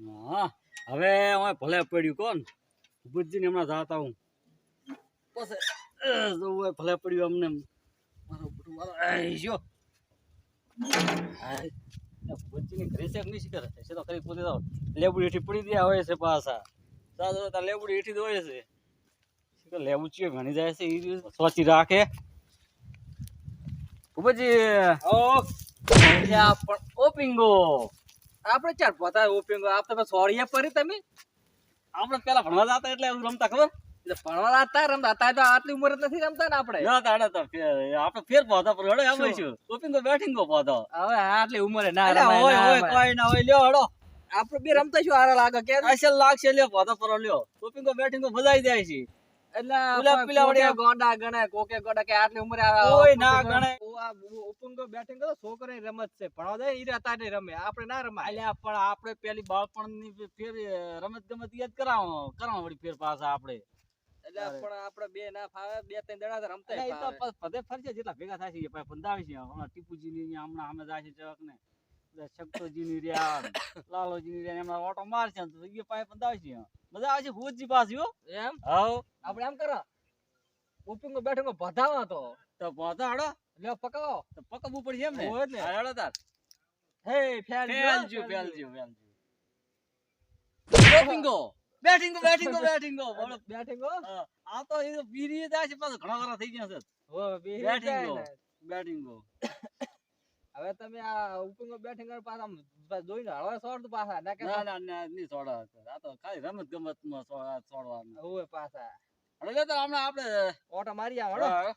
હા હવે અમે ભલે પડ્યું કોણ? બુદ્ધિને હમણાં જાતા હું. પછી અ, જો ભલે પડ્યું અમને. મારો મારો જો. ઘરે છે નહીં શીખર છે તો કરી પૂછી દઉં લેબુડી હેઠી પડી ગયા હોય છે પાછા. તાર લેબુડી હેઠી જ છે. લેવું ચિયો ભણી જાય છે એ સોચી રાખે. ભૂપતજી ઓ પિંગો. આપણે ચાર પોતા ઓપિંગ આપ તમે સોરીએ પરી તમે. આપણે પેલા ભણવા જતા એટલે રમતા ખબર? એટલે ભણવા જતા રમતા. હતા તો આટલી ઉંમર નથી રમતા ને આપણે. ના તાડે તો આપણે ફેર પોતા પર હડો આમે છું ઓપિંગો બેટિંગો પોતો. હવે આટલી ઉંમરે ના રમાય, હોય હોય કોઈ ના હોય લ્યો હડો. આપણે બે રમતા શું આરા લાગે કે? અસલ લાગશે લ્યો પોતા પર લ્યો. બેઠી બેટિંગો બધાઈ જાય છે. એટલે પેલા- આપણે પેલા કોકે વળી- ગોંડા ગણે કોકે ગોંડા કે આટલી ઉંમરે આ ના ઓપિંગો- ગણે. ઓ આ ઓપિંગો બેટિંગ કરો છોકરાની રમત છે. ભણવા જાય ઈ રહ્યા તારે રમે. આપણે ના રમાય. અલ્યા પણ આપણે પેલી બાળપણની ફેર રમત ગમત યાદ કરાવો કરાવો વળી ફેર પાછા આપડે એટલે પણ આપડે બે ના ફાવે બે ત્રણ દડા રમતા ફરશે જેટલા ભેગા થાય છે પંદાવે છે. હમણાં ટીપુજીની અહીંયા હમણાં સામે જાય છે ચક ને શક્તોજીની રહ્યા લાલોજીની રહ્યા એમના ઓટો મારશે તો એ પાસે પંદાવે છે મજા આવે ભૂતજી પાસે હો. એમ? હાવ આપણે એમ કરો ઓપિંગો બેટિંગો બધાવા તો. તો પાછા લ્યો પકાવો તો પકવવું પડશે એમ ને? હોય ને. હા, તાર. હે ફેલ ફેલજો ફેલજો. ફેલજો બેટિંગો. બેટિંગો બેટિંગો બેટિંગો. બોલો. આ તો એ તો જાય છે પાછું ઘણા વાળા થઈ ગયા છે. બેટિંગો. હવે તમે આ ઉપંગો બેટિંગ કરો પાછા જોઈને હવે છોડ પાછા ના કે ના ના ના નહીં છોડા આ તો ખાલી રમત ગમતમાં છોડવાનું હોવે પાછા હવે લે તો હમણાં આપણે ઓટો મારી આવો હળો.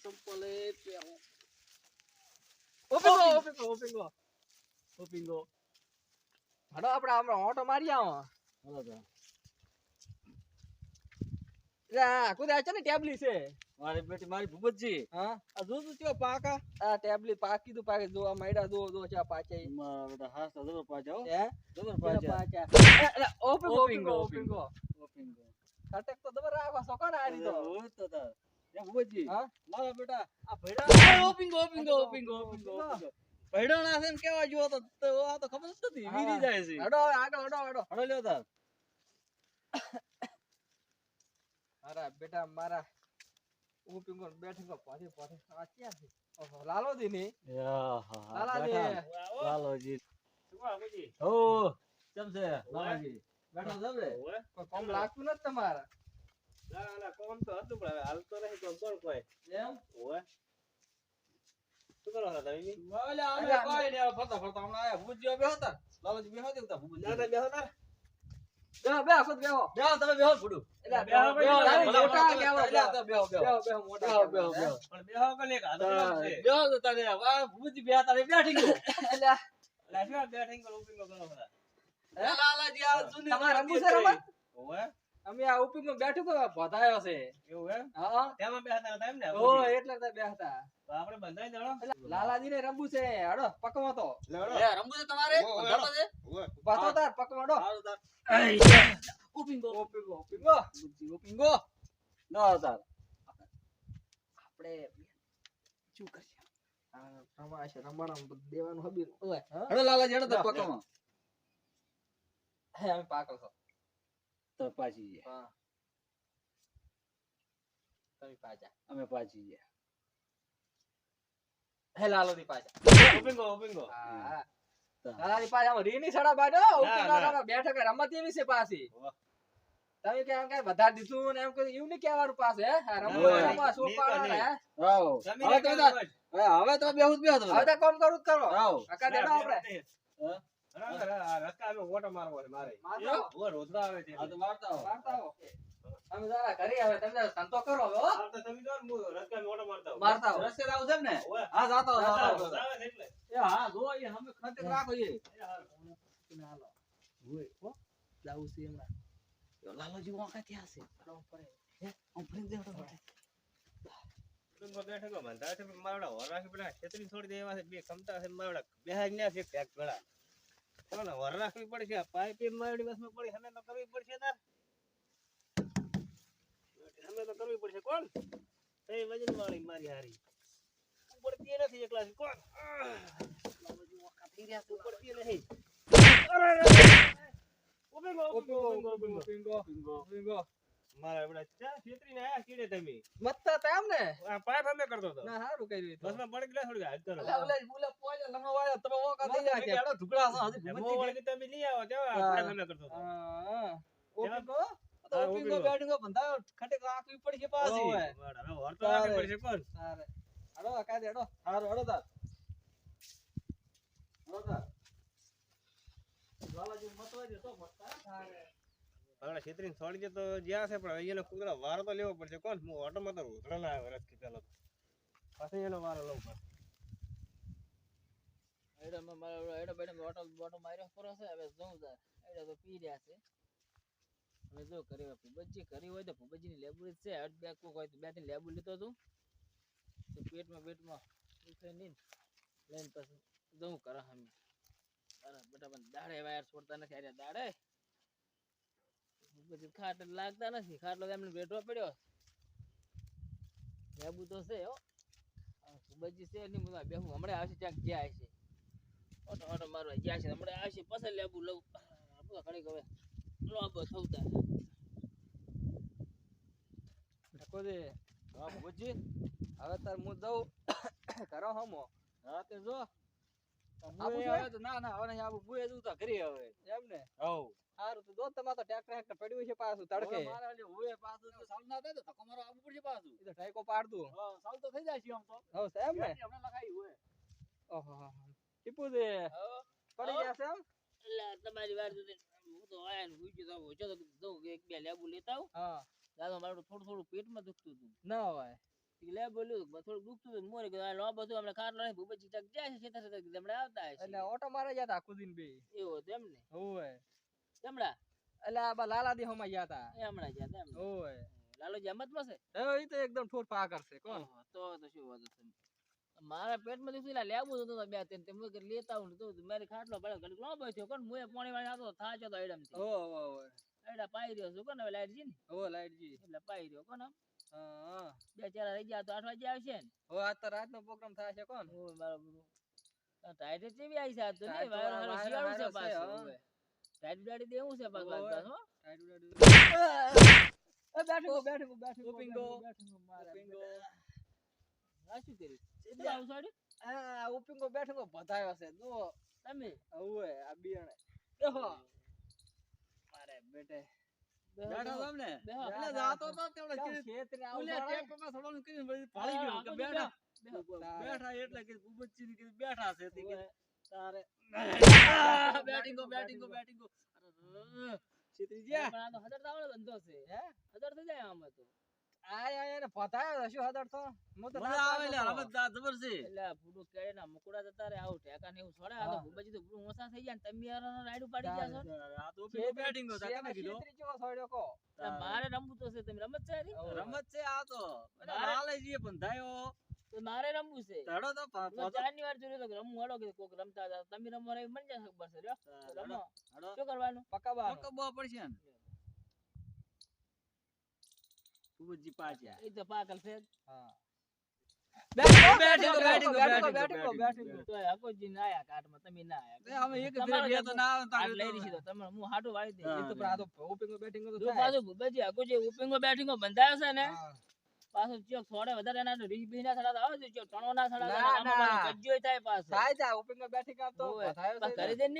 ચંપલે પહેરો. ઓપિંગો ઓપિંગો ઓપિંગો ટોપિંગો. હળો આપણે હમણાં ઓટો મારી આવો હાલો તો. એટલે આ કુદે આ છે ને ટેબલી છે? મારી બેટી મારી ભૂપતજી. હા? આ જો તું ચો પાકા? આ ટેબલી પાકી તું પાકી જો આ માયડા જો જો ચા પાચે મારા બેટા હાસ તો હો. હે? પાચા દબર રાખો સોકો ને આરી તો? હોય તો તાર. એ ભૂપતજી. હા? મારા બેટા આ ભૈડા ઓપિંગ ઓપિંગ ઓપિંગો ઓપિંગો. ઓપિંગો ના છે ને કેવા જો તો આ તો ખબર જ નથી વીરી જાય છે. હડો આગળ હડો હડો. હડો લ્યો તાર. મારા બેટા મારા હું પીંગો બેઠો પાછી પાછી. આ ક્યાં છે? ઓહો લાલોજી ની? લાલાજી. લાલોજી. ઓ કેમ છે લાલાજી? બેઠો છે રે કોઈ કામ લાગતું નથી તમારે? એમ ઓલે અમે કોઈ ને ફરતા ફરતા હમણાં આયા ભૂજીઓ બેહો તાર લાલોજી બેહો દેવતા ભૂજી બેહો બેહો ખુદ બેહો બેહો તમે? બેહો ભૂડું એટલે બેહો બેહો બે બેહો મોટા બે એટલે તો બેહો બેહો બે બેહો બે બે કેવો, બેહો? બેહો બેહો તો તારે આ ઉપી માં બેઠી રમવું છે રમત અમે આ ઉપીમાં બેઠું તો બધાયો છે. ઓ એટલે તો બેહતા લાલાજી ને રમવું છે. હડો પકવો તો. રંબુ રમવું છે તમારે? પાછો તાર પકવો ઓપિંગો ઉપીગો ઉપીગો બુદ્ધિ ઓપિંગો ના તાર આપણે શું કરીએ? આ રમાશે રમણ દેવાનું હબી ઓય હા? હડો લાલાજી તો પકવામાં હે અમે પાકલ છો. તો પાછી ગયા. હા. તમે પાછા. અમે પાછી ગયા. હે લાલો ની પાછા. હા તો. લાલાની પાછા આમ રીની સડા બાડો ઉપીગો ના. બેઠો કે રમત એવી છે પાછી. તમે કે એમ કે વધારે દીધું ને એમ કે એવું નહીં કહેવાનું પાસે હે? ના, રમવા શું નહીં, હે? આવો હવે તમે હવે તો બેહુ જ હવે તો કોમ કરું જ કરો. આવો કાકા દેડો આપણે મારતા આવો, આ તો મારતા આવો. મારતા આવો. અમે જરા ઘરે હવે તમે સંતો કરો હવે હો. મારતા આવો. રસ્તે આવું છે ને? હા જાતો આવો, જાતો આવો. એ હા જો એ અમે ખતેક રાખો એ. તમે હાલો. હોય હો જાવું છે યો લાલોજી વાંકા ત્યાં છે હાલો પડે. હે? આમ ફરીને દેવડો બેઠો. રાખવી પડશે પાઇપ મારડી બસમાં પડી હમે તો કરવી પડશે તાર. હમે તો કરવી પડશે કોણ? વજન વાળી મારી હારી. પડતી નથી એકલા કોણ! ઉપડતી નહીં ઓપિંગો ઓપિંગો ઓપિંગો ઓપિંગો મારા એવડા ચા છેતરીને આયા કીડે તમે. મત્તા તા એમ ને? આ પાઇપ અમે કરતો હતો ના હારું કર્યું ઈ તો. બસમાં પડી ગયા થોડી હાથ કરો. અલા, ઓલા ઓલા પોજે લમણો વાળો તમે ઓકા થઈ જાય કે? ઢુકડા છો હજી મો વળગી તમે લઈ આવો તેવા હા. પાઇપ અમે કરતો હતો હા ઓપિંગો તો હા, ઓપિંગો ઓપિંગો. બેટિંગો બંધાયો ખટે રાખવી પડશે પાછી. ઓવે. બરાબર, હવે વળતો રાખવી પડશે કોણ સારે હાલો કાય દેડો હારું હાલો તાર. હાલો તાર લાલાજી મતવા દે તો મતતા સારે હમણાં છેતરીને છોડી દે તો જ્યાં છે પણ એનો કુકડા વારો તો લેવો પડશે. કોણ? હું ઓટોમાં તો ઉતરા ના આવે રસ્તી પેલો તો. પછી એનો વારો લઉં પડે એડામાં મારો એડો બેડો બોટલ બોટલ માર્યો ખરો છે હવે જોઉં એડા તો પી રહ્યા છે. હવે જો કરી હોય કરી હોય તો ભૂપતજીની લેબુ છે. બે કોક હોય તો બે ત્રણ લેબુ લીધો તું. તો પેટમાં પેટમાં દુખે નહીં લઈને પછી જવું કરે હમણાં આવશે ઓટો ઓટો છે. પછી લેબુ લઉં. બધા ઘડીક હવે લોબો થવતા. હવે તાર હું જઉં. કરો હમો રાતે જો. ના ના હવે નહીં આબુ બુએ જ ઉતા કરી હવે એમ ને? હવ. હારું તો જો તમારે તો ટ્રેક્ટર હેક્ટર પડ્યું છે પાછું તડકે. મારે ઓલી પાછું તો સાલ ના થાય તો ધક્કો મારો આબુ પડશે પાછું. ઈ તો ઠાઈકો પાડતું. હા સાલ તો થઈ જાય છે આમ તો. હવ એમ ને? હમણાં લખાઈ હુએ ઓહો ટીપુ દે પડી ગયા છે એમ? એટલે તમારી વાર સુધી હું તો આયા ને ગયો તો હું તો એક બે લેબુ લેતા આવું. હા. દાદા મારું થોડું થોડું પેટમાં દુખતું હતું. ના હોય. ઈ બોલ્યું થોડું દુખતું હતું મોરે કીધું લો બધું હમણાં ખાટલો નહીં ભૂપેજી ચક જાય છે છેતર છેતર કીધું આવતા છે એટલે ઓટો મારે ગયા તા કુદીન બે. એવો તેમ ને? હોય હમણાં? એટલે આ બા લાલા દી હોમાં ગયા હતા એ હમણાં ગયા હતા એમ ને. હોવે. લાલોજી એમતમાં છે હવે તો એકદમ ઠોર પા કરશે કોણ? તો તો શું વાત છે મારા પેટમાં દુખતું એટલે લેવું હતું બે ત્રણ તેમ મેં લેતા આવું તો મારી ખાટલો પડ્યો. ઘડીક લાંબો થયો કોણ? મુએ પાણી વાળી આતો થાચો તો એડમથી હો ઓ ઓ એડા પાઈ રહ્યો છું કોણ? હવે લાઈટ જી ને? હો લાઈટજી એટલે પાઈ રહ્યો કોણ આમ? બે ચાર રહી ગયા તો આઠ વાગે આવશે ને હો આ તો રાતનો પ્રોગ્રામ થાય છે કોણ ઓય બરાબર ટાઈટ ચેવી આવી છે આ તો ટાઈટ નહીં વાયરો શિયાળું છે પાછું હા. ટાઈટ ઉડાડી દેવું છે. આજકાલ, હો એ બેઠો બેઠો બેઠો ઓપિંગો. ઓપિંગો. આ શું કર્યું શું આવું સાડ્યું? આ ઓપિંગો બેઠો બધાયો છે જો તમે હવે આ બિયાણે ઓહો મારે બેટે બેઠા. છો ને એટલે જાતો તો તેવડે ખેતરે આવું ઓલે પડે? સડવાનું કીધું ભાળી ગયો. કે બેઠા. બેઠા એટલે કે બેઠા છે તે કીધું. તારે બેટિંગો બેટિંગો બેટિંગો. છેતરી પણ આ તો હજાર તાવડો ધંધો છે. હે? હજાર થઈ જાય આમાં તો. આય આય ને પતાયો શું હદર તો હું તો આવે લે હવે જબર છે. એટલે આ ભૂડું ના મુકુડા જતા રે આવું ઠેકા ને એવું છોડે આ તો હા. તો ભૂડું ઓછા થઈ જાય ને તમે યાર રાયડું પાડી ગયા આ તો પેલો હતા કેને કીધું? છેતરી છોડ્યો કો? મારે રમવું તો છે તમે રમત છે રમત છે આ તો. અને મારે- બંધાયો મારે રમવું છે. ધડો તો ચારની વાર જોયું તો કે રમવું હડો કે કોક રમતા હતા. તમે રમવા મન મને જાય ખબર છે? રમો. શું કરવાનું? પકાવવા પકાવવા પડશે ને. ભૂપતજી પાછા એ તો પાગલ છે હા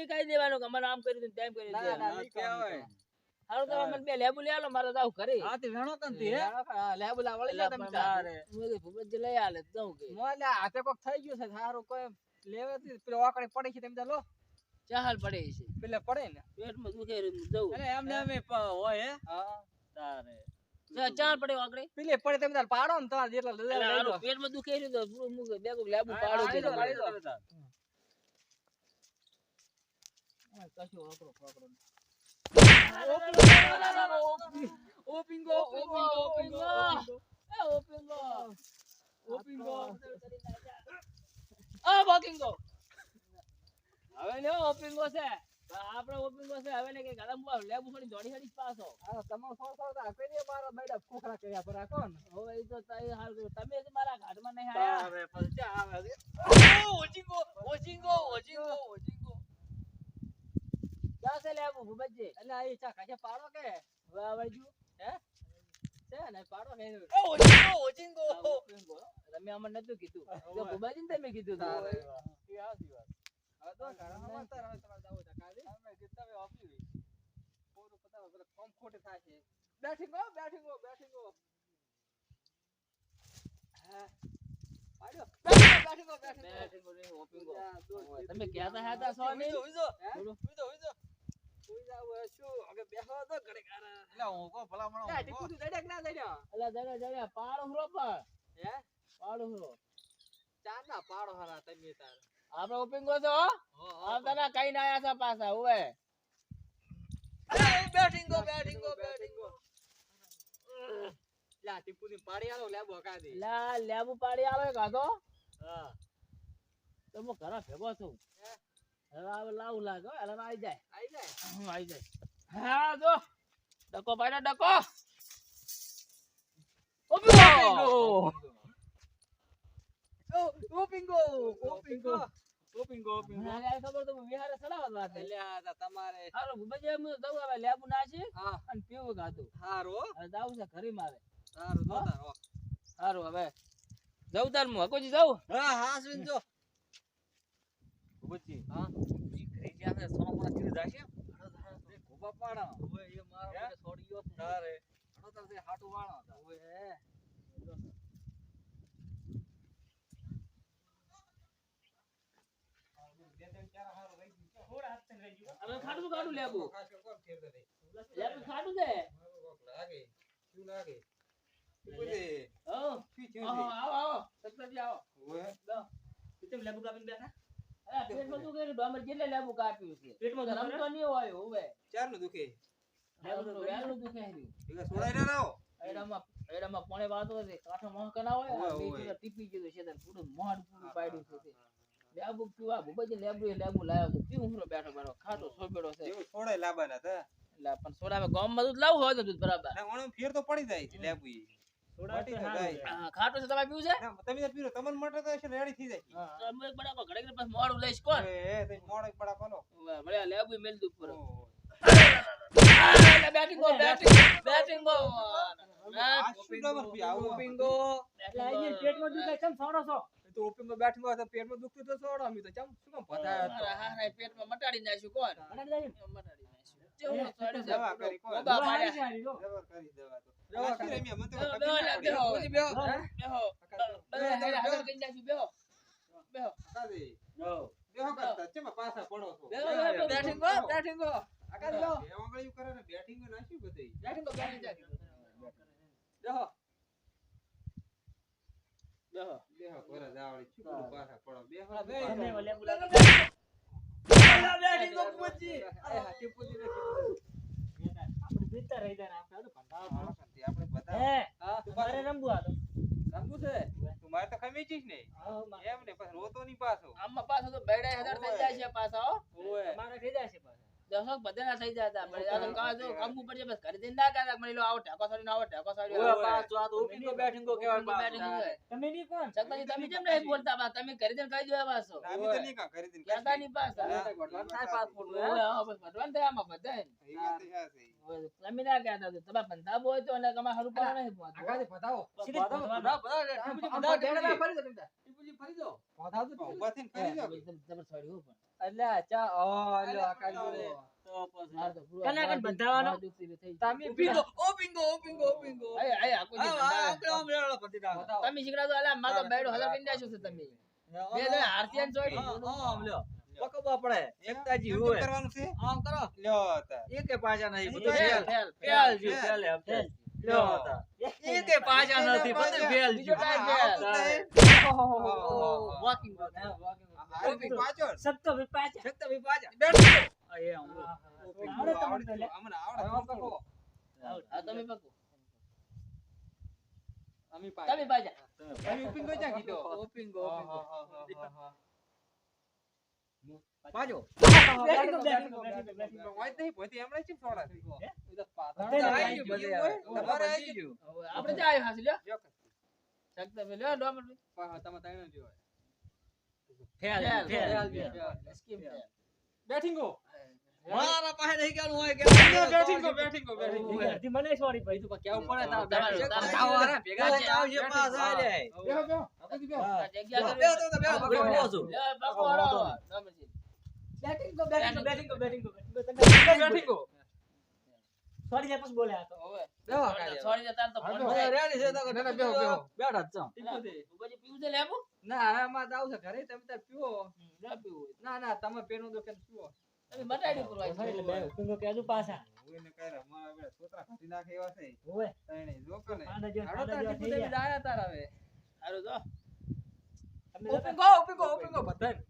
કહી દેવાનું અમારે આમ કરી હતું તેમ કર્યું ના, હતું. તો મને બે લેબુ લઈ આલો મારે જાવ ઘરે. હા, તે વેણો તન તે, હે? લેબુલા વળી એટલે તમે તારે. કીધું ભૂપતજી લઈ આલે જાઉં કે. મોલે હાથે કોક થઈ ગયું છે સારું કોઈ લેવેથી પેલો આકડે પડી છે તમે તો લો. ચાલ પડે છે. પેલે પડે ને. પેટમાં દુખે રહ્યું જવું અરે એમને એમે પ- હોય હે? હા. તારે. ચાલ ચાલ પડે આગળ પેલે પડે તમે તાર પાડો ને તમારે જેટલા લઈ લઈ લો પેટમાં દુખે રહ્યું તો બે કોક લેબુ પાડો આ ઓપિંગો ઓપિંગો, ઓપિંગો. એ ઓપિંગો ઓપિંગો આ વોકિંગો હવે ને ઓપિંગો છે. આપણે ઓપિંગો છે. હવે કે ગરમ દોડી હડી પાછો. આ તમારો સો સો તો આપે ને મારા બેડા ખોખરા કર્યા પર હવે એ તો તઈ હાલ તમે મારા ઘાટમાં નહીં આયા પછી ક્યાં આવે. છે? ઓ, ઓચિંગો, ઓચિંગો. ભૂપતજી એટલે આ ચા કાચે પાડો કે? વાહ વાજુ હે? છે ને? પાડો કે? ઓ ઓજિંગો ઓજિંગો રમે આમાં નતું કીધું. જો ભૂપતજી ને તમે કીધું તો. ઘણા હવે તમારે જાવું છે કાલે. અમે હોય. ખોટી થાય છે. બેઠી ગો, બેઠી ગો, બેઠી ગો. હા. તમે કહેતા હતા છો નહીં? સુઈ જાવ હવે શું? હવે બેહો તો ઘડીક એટલે હું કહું. ભલામણ લે, ટીપું તું દડ્યા ના દડ્યા? અલા જડે જડે પાડો હરો પણ. હે? પાડો હરો ચાર ના પાડો હારા તમે તાર. આપણે ઓપિંગો છો હો, હો, કઈ ના આયા છે પાછા ઓવે batting go batting go batting. Go લા ટીપુ ની પાડી આલો લેબો કાદી લા લેબુ પાડી આલો કાતો હા. તો હું ઘરે ભેગો છું. હે? હવે આવે લાવું લાગે એટલે આવી જાય. હમ, આવી જાય. હા જો. ડકો ભાઈ ડકો. ઓપિંગો ઓપિંગો ઓપિંગો ઓપિંગો ઓપિંગો મને ખબર તો વિહારે ચડાવવા વાત છે. એટલે આ તમારે. હું લેબુ હા. અને પીવું ખાતું હારો હવે છે ઘરે મારે. હારો તો તારો સારું હવે. જવું તાર હું હકોજી જાઉં? હા હા સુન જો. હા. ઈ ઘરે જ્યાં છે સોના જાશે? ખોબા ઓય એ મારો તારે તાર હાટુ ઓય લેબુ ખાસ કોણ દે લેબુ ખાટું છે લાગે? શું લાગે? બોલે આવો આવો. આવો. આવો ઓય કેમ લેબુ કાપીને બેઠા. પેટમાં શું કર્યું ડોમર કેટલે લેબુ કાપ્યું છે. પેટમાં દુખે? રમતો નહીં હોય હવે. ચાર દુખે? લેબુ વેલું દુખે રહ્યું ભેગા સોડાઈ રહો એડામાં એડામાં પોણે વાતો છે કાઠો મોહ કના હોય ઓવે, આ ઓવે. બીજું તો ટીપી ગયું છે તો પૂરું પૂરું પાડ્યું છે. લેબુ પીવા ભૂપતજી લેબુ લેબુ લાવ્યો છે. પીવું હું બેઠો બેઠો? ખાટો સોપેડો છે. એવું સોડાઈ લાવવાના હતા. એટલે પણ સોડા ગામ ગામમાં દૂધ લાવવું હોય તો દૂધ બરાબર. ના ઓણો ફેર તો પડી જાય છે લેબુ ખાટો છે તમારે પીવું છે? તમે પીરો તમને માટે તો છે રેડી થઈ જાય. તો અમે એક બડાકો ઘડીક ને પછી મોડું લઈશ કોણ? એ એ તો મોડો પડા કોનો ભલે લેબુ મેલ ઉપર. ઓહો. બેટિંગ ગો બેટિંગ બેટિંગ પી પેટમાં દુખે કેમ સોડો છો? એ તો ઓપીમાં બેઠું હોય તો પેટમાં દુખતું તો સોડો અમે તો ચમ શું કામ પતાયો તો? હા હા પેટમાં મટાડી નાખ્યું કોણ? મટાડી. બેહો, બેહો, કરી કરતા, ચેમાં પાછા પડો છો? બેહો, એમ ને પછી રોતો નહીં પાછો આમાં પાછો તો બેડા હજાર થઈ જાય છે પાછા. દસક બધા થઈ જતા પણ આ તો કાં જો કામવું પડશે બસ ઘરે જઈને ના કહેતા મળી લો આવો ટેકો સાડીને આવો ટેકો સાડી ઓય, આવો. પાછો આ તો ઊભી બેઠીંગ ગો કહેવાય બેટિંગ તમે ની કોણ છતાંય તમે કેમ નહીં બોલતા બા? તમે ઘરે જઈને કહી દેવા પાછો ના, તો નહીં કાં કરી દઈને કહેતા નહીં પાછા ના, ઓય, ભગવાન થાય પાછ ખોટું, હે? હા, બસ ભગવાન થાય આમાં બધાય. એ વાત એ હા છે. ઓય, તમે ના કહેતા તો તમારે પંજાબ હોય તો અને તમારે હારું પાડો નહીં પહોંચવું. આકાશી ભધાવો. સીધી ભધાવો, ભધાવો. ભધાવો, ભધાવો, આમ ભધાવો, ભધાવો, ટીપુજી ફરી દો તમે તાર. ટીપુજી ફરી દો. ભધાવો તો ટીપુજી. થઈને ફરી દો. જબર- જબર હો પણ. અલ્યા, ચા, ઓ, લો આકાલ તો પછી. મારે તો પૂરો કના કન હાથ બંધાવાનો? તમે. ઓ, પિંગો, ઓ, પિંગો, ઓ, પિંગો. પતિ તમે તો મારે બેડો તમે? બે આમ લ્યો. પડે એકતાજી હોય. કરવાનું છે? આમ કરો. લ્યો. એકે નહીં fail fail, fail. Fail. Fail. લ્યો એકે નથી બધું ફેલ બીજો ટાઈમ ફેલ. આવતું જ આ પાછળ. સત્તો ભી પાછા સત્તો ભી પાછા બેઠો. એ આમ લ્યો. આવડે તો, અમને આવડે તો પકડો. તમે પકડો. અમે પાછળ. તમે બાજા. તમે પિંગો ક્યાં કીધો? ઓ પિંગો, ઓ બેઠી ગયો, બેઠી ગયો, બેઠી ગયો, બેઠી નહીં, પોતે હમણાં કેમ સોડાતી? તો પાછળ. આવી ગયું, બધે તમારે આવી ગયું. આપણે ત્યાં આવ્યું લ્યો. જો ભાઈ લ્યો, ડોમર ભાઈ. તમે ત્રણે જ હોય. Fail fail, fail fail, fail. બેઠીંગો. મારા પાસે નહીં કેવાનું હોય કે બેઠી ગો બેઠી ગો બેઠી ગો હજી મને સોરી ભાઈ તો કેવું પડે તારા બેઠી તારા- જાઓ હારે ભેગા તારા- જાઓ આવજે પાછા રે બેહો બેહો. બેહો. હા. આ જગ્યા બેહો તો બેહો બેહો, બેહો. છું લે, બાપુ બેટિંગ રામજી. બેટિંગ કો બેટિંગ કો બેટિંગ કો બેટિંગ ગો સોરી જાય પછી બોલે આ તો હવે. બેહો છોડી દે તાર તો બેહો. રેડી છે તો ના, બેહો, બેહો. બેઠા જ છો તું પીવું છે લેબુ? ના હવે માં જાવું છે ઘરે તમે તાર પીવો ના પીવો ના ના તમે પેનું દો કે પીવો તમે મટાડી પૂરવા છે. એટલે બે તું કેજો પાછા કોઈને કાંઈ માં હવે છોતરા કાઢી નાખે એવા છે. ઓવે તણે જોકો ને. આડો તાર જો ટીપુ દેવી ગયા તાર હવે હારું જો. તમે open go open go open go બધાય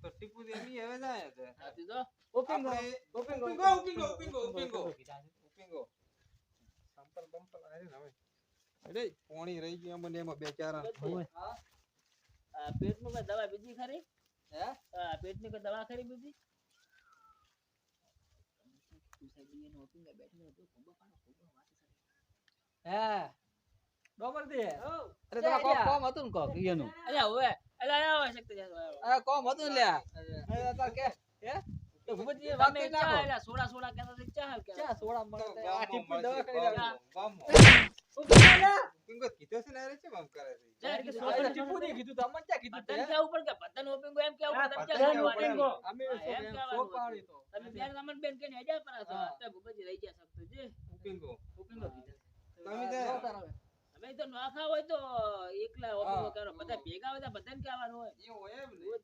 તો ટીપુ દેવી હવે જાય છે. હાથી જો. ઓપન ગો આપણે open go open go, open go, open go, open go. Open go. સંપલ બંપલ આરે ને હવે. અરે, પોણી રહી ગઈ મને એમાં બે ચાર આ પેટનું કઈ દવા બીજી ખરી? હે? આ પેટની કઈ દવા ખરી બીજી? હે. ડોબર અરે તમારે કોમ કોમ હતું ને કોક એનું અલ્યા હવે અલ્યા આવો શક્તિ અરે કોમ હતું ને લ્યા. અરે તાર કે હે? તો ભૂપતજી વાત અમે ચા નાખો. સોડા સોડા કહેતા હતા, ચા હાલ ચા સોડા તો? મળે આ ટીપુ દવા કરી છે ને કરે છે? સોડા ટીપુ કીધું અમને કીધું કે? ઓપીંગ એમ ઓપીંગ? અમે સો. પાડી તમે રમણ બેન પર. હા. ભૂપતજી રહી શકતો જે. કીધું. તમે. તમે નોખા હોય તો એકલા ઓપીંગો કરો. બધા ભેગા હોય તો બધાને કહેવાનું હોય. એવું હોય એમ ને? એવું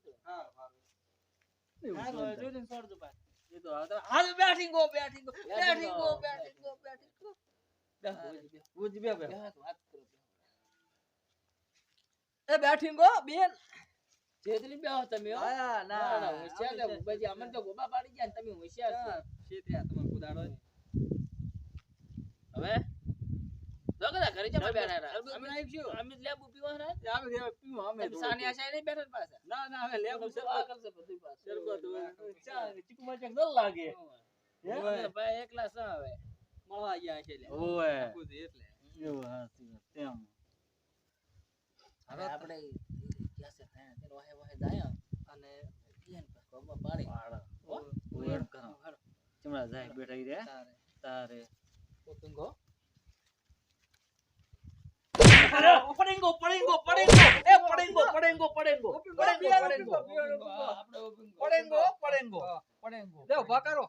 બેઠી ગો બેન. છેતરી બે તમે હો. ના, હોશિયાર અમને તો ગોબા પાડી ગયા ને તમે હોશિયાર છો. શેત્યા તમારે કુદાડો હવે? જો કદા ઘરે જમા બેઠા હતા. શરબત અમે બનાવી છું. અમે લેબુ પીવા ને અમે જે પીવું અમે તમે સાની આશાએ નહીં બેઠા ને પાછા ના ના અમે લેબુ આ શરબત કરશે બધું પાછું. શરબત હોય. ચા ચીકુ મરચાં ન લાગે હે? અમે ભાઈ એકલા છો હવે મળવા ગયા છે લે ઓવે ભૂપતજી એટલે એવું હાચી વાત તેમ હવે આપણે ક્યાં છે ખાયા તેનો વાહે વાહે જાય અને પીએન પર ગોબા પાડી વાળા હો? ઓય કરો ચમડા જાય બેઠા ઈ રે તારે તારે પોતુંગો પડેંગો પડેંગો પડેંગો એ પડેંગો પડેંગો પડેંગો પડેંગો પડેંગો પડેંગો પડેંગો દેવ ભાકારો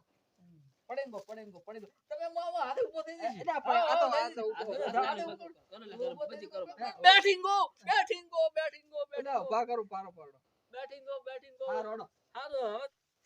પડેંગો પડેંગો પડેંગો તમે મામા હાથે ઊભો થઈ જશે એટલે આપણે આ તો હાથે ઊભો બેઠિંગો બેઠિંગો બેઠિંગો દેવ ભાકારો પારો પાડો બેઠિંગો બેઠિંગો હારો હારો ના ને ને ના હવે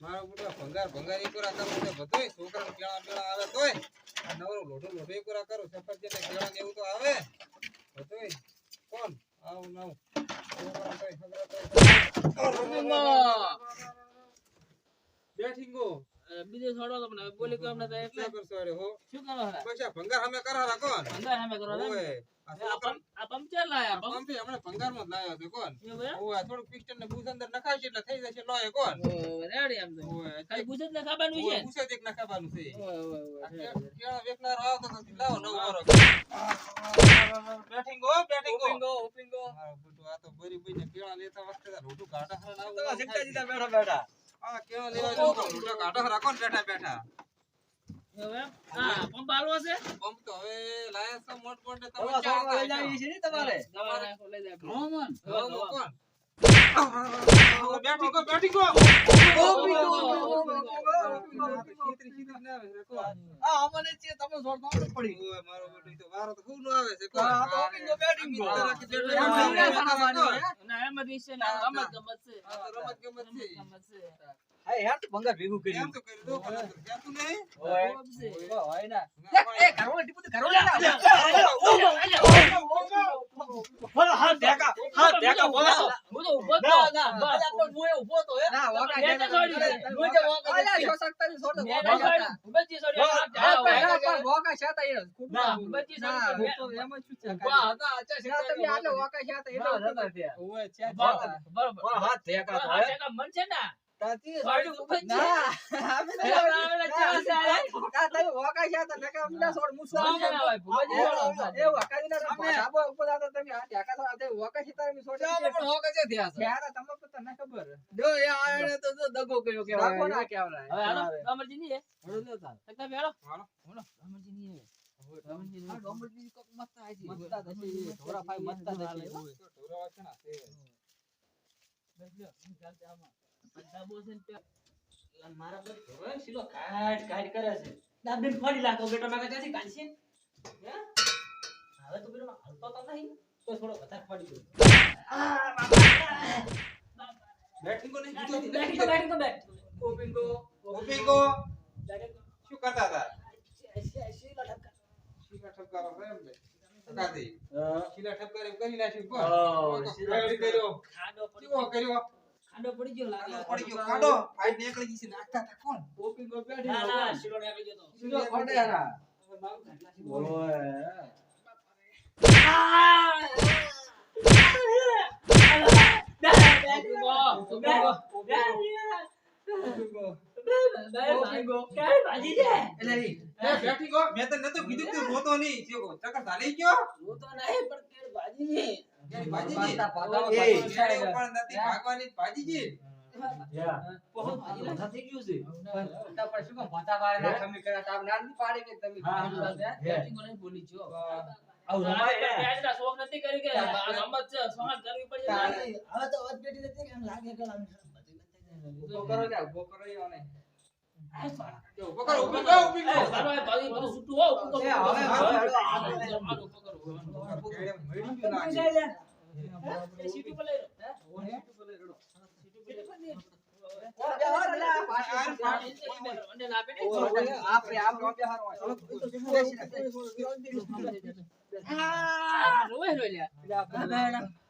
મારો બેટો ભંગાર ભંગાર પૂરા કરું છે બધુંય છોકરાને કેળા મેળા આવે તોય. આ નવરો લોઢો લોઢો પૂરા કરું સફરજન ને કેળા ને એવું તો આવે. બધોય. કોણ? આવ નવ. બેઠીંગો બીજો છોડો તો પણ બોલી કેમ નતા એટલે. કરશો અરે હો? શું કરો હરા પૈસા ભંગાર સામે કરારા કોણ? ભંગાર અમે કરો ઓય આ પંચર લાયા પંપ હમણાં ભંગારમાં લાયો છે કોણ? ઓય થોડું પિસ્ટન ને બૂસ અંદર નખાય છે એટલે થઈ જશે લોય કોણ? રેડી એમ તો. ઓય ખાલી પૂછે જ ને ખાવાનું છે? બૂસે જ એક નખાવાનું છે. ઓય, ઓય. કેળા વેચનારો આવતો નથી. લાવો નવો વારો. બેઠીંગો, બેઠીંગો. ઓપિંગો ઓપિંગો મારો બેટો આ તો બરી બરીને કેળા લેતા વખતે રોટુ કાઢા હરા ના તો આવું જીતા બેઠા બેઠા. આ કેળા લેવા જવું તો રોટું કાઢા હરા બેઠા બેઠા એવું હા પંપ આલવો છે પંપ તો હવે લાયા છો મોટ મોટ તમે ચા લઈ જાવી છે ને તમારે દવા લઈ જાય આપણે. રોમન જાઓ. હવે કોણ? બેઠીંગો, બેઠીંગો. છેતરી છેતરી ના આવે છે આ અમને છે તમે છોડ તો પડી મારો બેટો તો વારો તો ખૂબ નો આવે છે કોણ? આ તો ઓપિંગો, બેઠીંગો. રાખી બેઠો વિશે રમત ગમત છે. રમત ગમત છે. ગમત યાર તું ભંગાર ભેગું કર્યું એમ તો કરી દો પણ આ તો નહીં. ઓય હોય ના એ ઘરવાળા ટીપુ તો ઘરવાળા બોલો હા ઢેકા હા ઢેકા બોલો હું તો ઊભો તો. ના બસ. પણ હું એ ઊભો તો હે ના વાકા છોડી દીધી. હું જે વાકા અલ્યા શો શકતા ની છોડ દો તો છોડી. છે, છોડી. હા, પણ વોકા છે એ ના, બોલું. બચી હું તો એમ જ છું છે હતા, અચ્છા, ના, તમે આટલે વોકા. વોકા એ તો નતા ત્યાં. ઓવે, છે બરોબર, છે. હાથ ટેકા હા, થાય. મન છે ને? તાતી. ના, અમે તો. ના, તમે વોકા છે તા નકા અમને છોડ મુસો ના, ના, જાય. ભુવાજી એ- એ વોકાજી ના તમે ધાબા ઉપર હતા તમે આ ટેકા તો આ વોકા છે તા છોડ પણ હોકે છે ત્યાં છે. તમને તો તને ખબર જો એ આયણે તો જો દગો કર્યો કેવાય. રાખો ના કેવરાય. હવે હાલો, અમરજી ની હે. હળો લ્યો તાર. એકતા બે હાલો. હાલો. અમરજી ની હે. અમરજી ની આ હે. કોક મસ્ત આય છે. મસ્તા થશે, ઢોરા ભાઈ મસ્તા થશે. તો ઢોરાવા છે ને, લ્યો, હું ચાલતે આમાં. મારા પર હવે સીધો કાઢ કાઢ કરે છે. દાબીને ફોડી લાગો બેટો મેં ક્યાંથી કાઢશે. હે? હવે તો બેટો હાલતો તો નહીં તો થોડો વધારે ફોડી દઉં બેટિંગો નહીં કીધું ઓપિંગો ઓપિંગો, શું કરતા હતા? શીલો ઠપકા. શીલા એમ. શીલા કરી નાખ્યું. શીલા ખાડો પડી ગયો કર્યો? ખાડો પડી ગયો લાગે પડી ગયો ખાડો ફાઈટ નીકળી ગઈ છે નાખતા હતા કોણ ઓપિંગો બેઠી ના ના શીલો નીકળી ગયો તો ઘાટલા થી બોલ. ઓય. તો તું વાળે ના તા. હશે? બેટિંગ નહીં બોલી છો. આવું ના, રમાય પણ હે. પેટના શોખ નથી કરી કે ઊભો કરો લ્યા, ઊભો કરો ઈ ઓને. ઊભો કરો, ઊભો કરો, ઊભી કરો. તારો એ ભાઈ બધું છૂટું હોય, ઊભું કરો, હવે. હાલો, ઊભું કરો, મળી ગયું જાય સીટી પર લઈ લો. લે, આ પાછી ચાર પાછી. અંડે ના આપે ને. ઓ, આપણે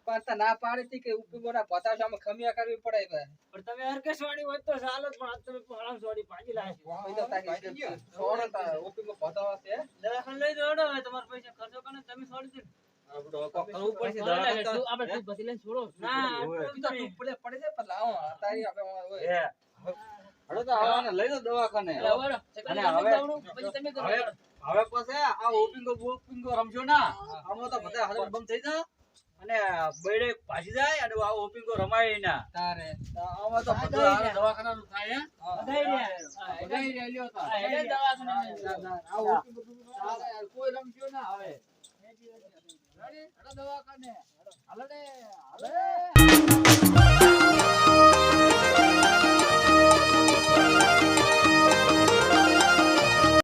પાતા ના પાડી હતી કે ઉપીગોના પતા સામે ખમિયા કરવી પડે ભાઈ. પણ તમે હરકેશ વાળી હોય તો ચાલો જ, પણ આજ તમે પહાડ સોડી ભાજી લાવે છે. કોઈ તો તાકી છોડો તા, ઉપીગો હશે. દવાખાને લઈ દોડો હવે તમાર પૈસા ખર્ચો કરો તમે સોડી દો. કરવું પડશે આપણે તું બધી લઈને છોડો. ના હોય. ઈ તો ટૂંક પડે પડે છે પણ લાવો અતારી આપણે હળો તો આવવાને લઈ લો દવાખાને. હવે અને હવે- પછી હવે હવે પછી આ ઓપિંગો બોપિંગો રમજો ના. આમાં તો બધા હાથ બંધ થઈ જાય અને બૈડે પાછી જાય અને આ ઓપિંગો રમાય ના. તારે. આમાં તો બધું દવાખાનાનું થાય કોઈ રમજો ના હવે. દવાખાને. હલડે હલડે